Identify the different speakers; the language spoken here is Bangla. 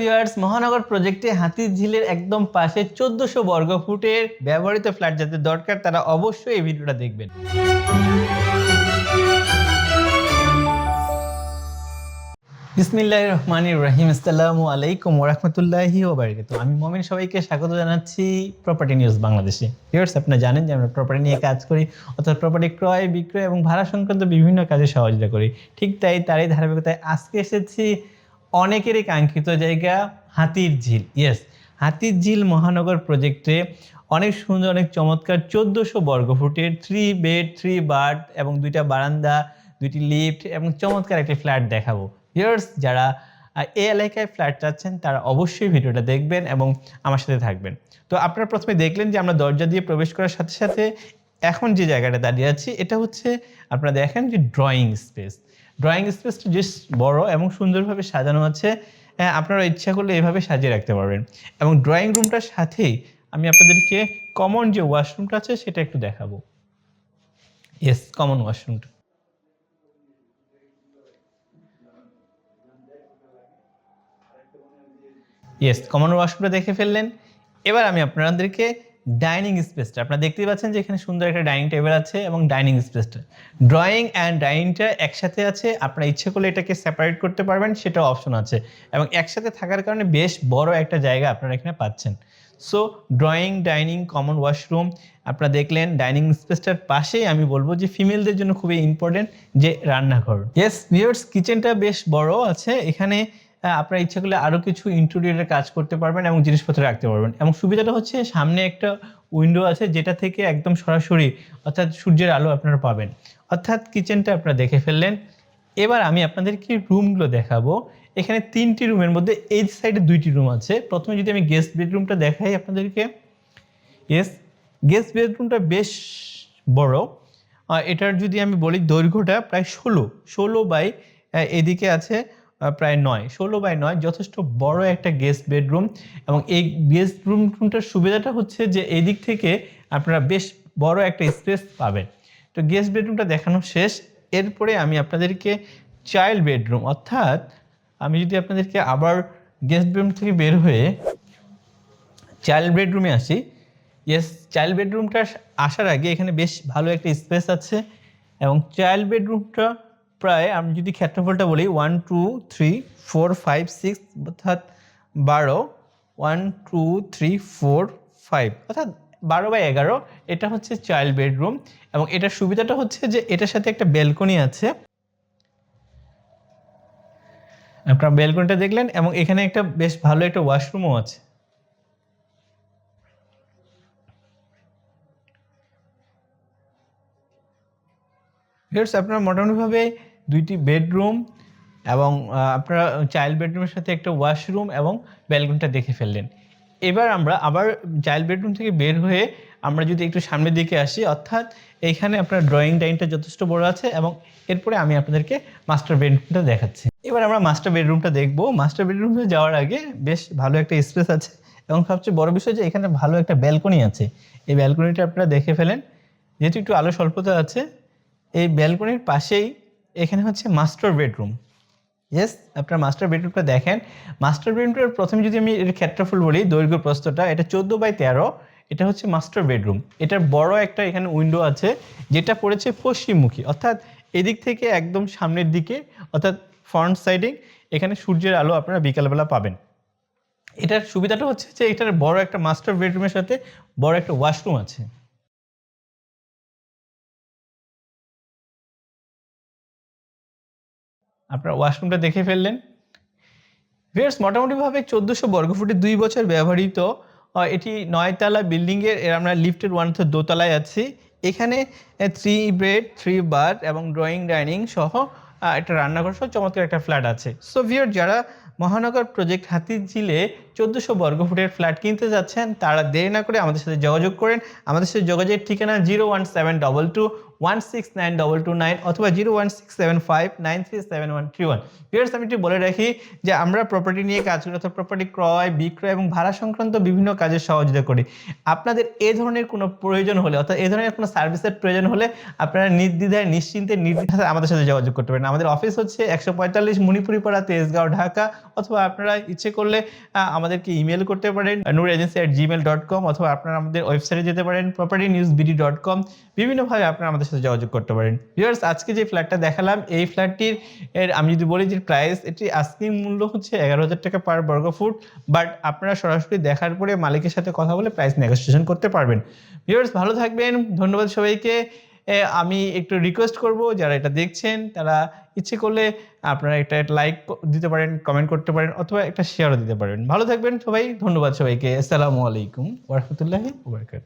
Speaker 1: ভিউয়ার্স মহানগর প্রজেক্টে হাতির ঝিলের একদম পাশে চোদ্দশো বর্গ ফুটের ব্যবহৃত ফ্ল্যাট যাদের দরকার, তারা অবশ্যই এই ভিডিওটা দেখবেন। রহমান রহিম আলাইকুম আমি মমিন, সবাইকে স্বাগত জানাচ্ছি প্রপার্টি নিউজ বাংলাদেশে ভিউয়ার্স আপনারা জানেন যে আমরা প্রপার্টি নিয়ে কাজ করি, অর্থাৎ প্রপার্টি ক্রয়, বিক্রয় এবং ভাড়া সংক্রান্ত বিভিন্ন কাজে সহযোগিতা করি। ঠিক তাই, তারই ধারাবাহিকতায় আজকে এসেছি অনেকেরই কাঙ্ক্ষিত জায়গা হাতির ঝিল ইয়েস হাতির ঝিল মহানগর প্রজেক্টে অনেক সুন্দর, অনেক চমৎকার চোদ্দোশো বর্গফুটের থ্রি বেড থ্রি বার্ড এবং দুইটা বারান্দা, দুইটি লিফট এবং চমৎকার একটি ফ্ল্যাট দেখাবো। ইয়ার্স যারা এই এলাকায় ফ্ল্যাট চাচ্ছেন, তারা অবশ্যই ভিডিওটা দেখবেন এবং আমার সাথে থাকবেন। তো আপনারা প্রথমে দেখলেন যে আমরা দরজা দিয়ে প্রবেশ করার সাথে সাথে এখন যে জায়গাটা দাঁড়িয়ে আছি এটা হচ্ছে আপনারা দেখেন যে ড্রয়িং স্পেস ড্রয়িং স্পেসটা বেশ বড় এবং সুন্দরভাবে সাজানো আছে। হ্যাঁ, আপনারা ইচ্ছা করলে এভাবে সাজিয়ে রাখতে পারবেন। এবং ড্রয়িং রুমটার সাথেই আমি আপনাদেরকে কমন যে ওয়াশরুমটা আছে সেটা একটু দেখাবো। ইয়েস কমন ওয়াশরুমটা ইয়েস কমন ওয়াশরুমটা দেখে ফেললেন। এবার আমি আপনাদেরকে ডাইনিং স্পেসটা। আপনারা দেখতেই পাচ্ছেন যে এখানে সুন্দর একটা ডাইনিং টেবিল আছে এবং ডাইনিং স্পেসটা। ড্রয়িং অ্যান্ড ডাইনিংটা একসাথে আছে। আপনারা ইচ্ছে করলে এটাকে সেপারেট করতে পারবেন সেটা অপশন আছে। এবং একসাথে থাকার কারণে বেশ বড় একটা জায়গা আপনারা এখানে পাচ্ছেন। So, drawing, dining, common washroom, আপনারা দেখলেন ডাইনিং স্পেসটার পাশেই আমি বলব যে ফিমেলদের জন্য খুবই ইম্পর্টেন্ট যে রান্নাঘর। ইয়েস ভিউয়ার্স কিচেনটা বেশ বড় আছে। এখানে আপনারা ইচ্ছা করলে আরও কিছু ইন্টেরিয়রের কাজ করতে পারবেন এবং জিনিসপত্র রাখতে পারবেন। এবং সুবিধাটা হচ্ছে সামনে একটা উইন্ডো আছে যেটা থেকে একদম সরাসরি অর্থাৎ সূর্যের আলো আপনারা পাবেন। অর্থাৎ কিচেনটা আপনারা দেখে ফেললেন। এবার আমি আপনাদেরকে রুমগুলো দেখাবো। এখানে তিনটি রুমের মধ্যে এই সাইডে দুইটি রুম আছে। প্রথমে যদি আমি গেস্ট বেডরুমটা দেখাই আপনাদেরকে। ইয়েস গেস্ট বেডরুমটা বেশ বড়। এটার যদি আমি বলি দৈর্ঘ্যটা প্রায় ষোলো। ষোলো বাই এদিকে আছে। প্রায় নয়, ষোলো বাই নয়, যথেষ্ট বড় একটা গেস্ট বেডরুম এবং এই গেস্ট রুমটার সুবিধাটা হচ্ছে যে এই দিক থেকে আপনারা বেশ বড় একটা স্পেস পাবেন। তো গেস্ট বেডরুমটা দেখানো শেষ, এরপরে আমি আপনাদেরকে চাইল্ড বেডরুম অর্থাৎ আমি যদি আপনাদেরকে আবার গেস্ট বেডরুম থেকে বের হয়ে চাইল্ড বেডরুমে আসি ইয়েস চাইল্ড বেডরুমটা আসার আগে এখানে বেশ ভালো একটা স্পেস আছে এবং চাইল্ড বেডরুমটা প্রায় আমি যদি ক্ষেত্রফলটা বলি one two three four five six অর্থাৎ বারো one two three four five অর্থাৎ বারো বাই এগারো, এটা হচ্ছে চাইল্ড বেডরুম এবং এটার সুবিধাটা হচ্ছে যে এটার সাথে একটা বেলকনি আছে। আপনার বেলকনিটা দেখলেন এবং এখানে একটা বেশ ভালো একটা ওয়াশরুমও আছে। ভিউয়ার্স আপনারা মোটামুটিভাবে দুইটি বেডরুম এবং আপনারা চাইল্ড বেডরুমের সাথে একটা ওয়াশরুম এবং ব্যালকনিটা দেখে ফেললেন। এবার আমরা আবার চাইল্ড বেডরুম থেকে বের হয়ে আমরা যদি একটু সামনের দিকে আসি, অর্থাৎ এইখানে আপনার ড্রয়িং ডাইনটা যথেষ্ট বড় আছে এবং এরপরে আমি আপনাদেরকে মাস্টার বেডরুমটা দেখাচ্ছি। এবার আমরা মাস্টার বেডরুমটা দেখব। মাস্টার বেডরুমে যাওয়ার আগে বেশ ভালো একটা স্পেস আছে এবং সবচেয়ে বড় বিষয় যে এখানে ভালো একটা ব্যালকনি আছে। এই ব্যালকনিটা আপনারা দেখে ফেলেন। যেহেতু একটু আলো স্বল্পতা আছে, এই ব্যালকনির পাশেই এখানে হচ্ছে মাস্টার বেডরুম ইয়েস আপনার মাস্টার বেডরুমটা দেখেন। মাস্টার বেডরুমটার প্রথমে যদি আমি এর ক্ষেত্রফল বলি, দৈর্ঘ্য প্রস্তটা এটা চোদ্দ বাই তেরো, এটা হচ্ছে মাস্টার বেডরুম এটার বড় একটা এখানে উইন্ডো আছে, যেটা পড়েছে পশ্চিমমুখী। অর্থাৎ এদিক থেকে একদম সামনের দিকে, অর্থাৎ ফ্রন্ট সাইডিং এখানে সূর্যের আলো আপনারা বিকালবেলা পাবেন। এটার সুবিধাটা হচ্ছে যে এটার বড় একটা মাস্টার বেডরুমের সাথে বড় একটা ওয়াশরুম আছে। আপনারা ওয়াশরুমটা দেখে ফেললেন। ভিয়ার্স মোটামুটিভাবে চোদ্দোশো বর্গফুটে দুই বছর ব্যবহৃত এটি নয়তলা বিল্ডিংয়ের, এর আমরা লিফটের ওয়ান তো দোতলায় আছি। এখানে থ্রি বেড থ্রি বার এবং ড্রয়িং ডাইনিং সহ একটা রান্নাঘর সহ চমৎকার একটা ফ্ল্যাট আছে। সো ভিয়ার যারা মহানগর প্রজেক্ট হাতির ঝিলে চোদ্দোশো বর্গফুটের ফ্ল্যাট কিনতে যাচ্ছেন তারা দেরি না করে আমাদের সাথে যোগাযোগ করেন। আমাদের সাথে যোগাযোগের ঠিকানা zero one seven double two one six nine double two nine অথবা zero one six seven five nine three seven one three one. Viewers আমি একটু বলে রাখি যে আমরা প্রপার্টি নিয়ে কাজ করি অর্থাৎ প্রপার্টি ক্রয় বিক্রয় এবং ভাড়া সংক্রান্ত বিভিন্ন কাজে সহযোগিতা করি। আপনাদের এ ধরনের কোনো প্রয়োজন হলে অর্থাৎ এ ধরনের কোনো সার্ভিসের প্রয়োজন হলে আপনারা নির্দ্বিধায় নিশ্চিন্তে নির্দ্বিধায় আমাদের সাথে যোগাযোগ করতে পারেন। আমাদের অফিস হচ্ছে একশো পঁয়তাল্লিশ মণিপুরিপাড়া তেজগাঁও ঢাকা অথবা আপনারা ইচ্ছে করলে আহ, আমাদেরকে ইমেল করতে পারেন Noor agency at Gmail dot com অথবা আপনারা আমাদের ওয়েবসাইটে যেতে পারেন property news BD dot com বিভিন্নভাবে আপনারা আমাদের সাথে যোগাযোগ করতে পারেন। ভিউয়ার্স আজকে যে ফ্ল্যাটটা দেখালাম, এই ফ্ল্যাটটির এর আমি যদি বলি যে প্রাইস এটি আস্কিং মূল্য হচ্ছে এগারো হাজার টাকা পার বর্গ ফুট বাট আপনারা সরাসরি দেখার পরে মালিকের সাথে কথা বলে প্রাইস নেগোসিয়েশন করতে পারবেন। ভিউয়ার্স ভালো থাকবেন, ধন্যবাদ সবাইকে। আমি একটু রিকোয়েস্ট করব, যারা এটা দেখছেন, তারা ইচ্ছে করলে আপনারা একটা লাইক দিতে পারেন কমেন্ট করতে পারেন, অথবা একটা শেয়ারও দিতে পারেন। ভালো থাকবেন সবাই, ধন্যবাদ সবাইকে। আসসালামু আলাইকুম ওরহমতুল্লাহি ওবরকাত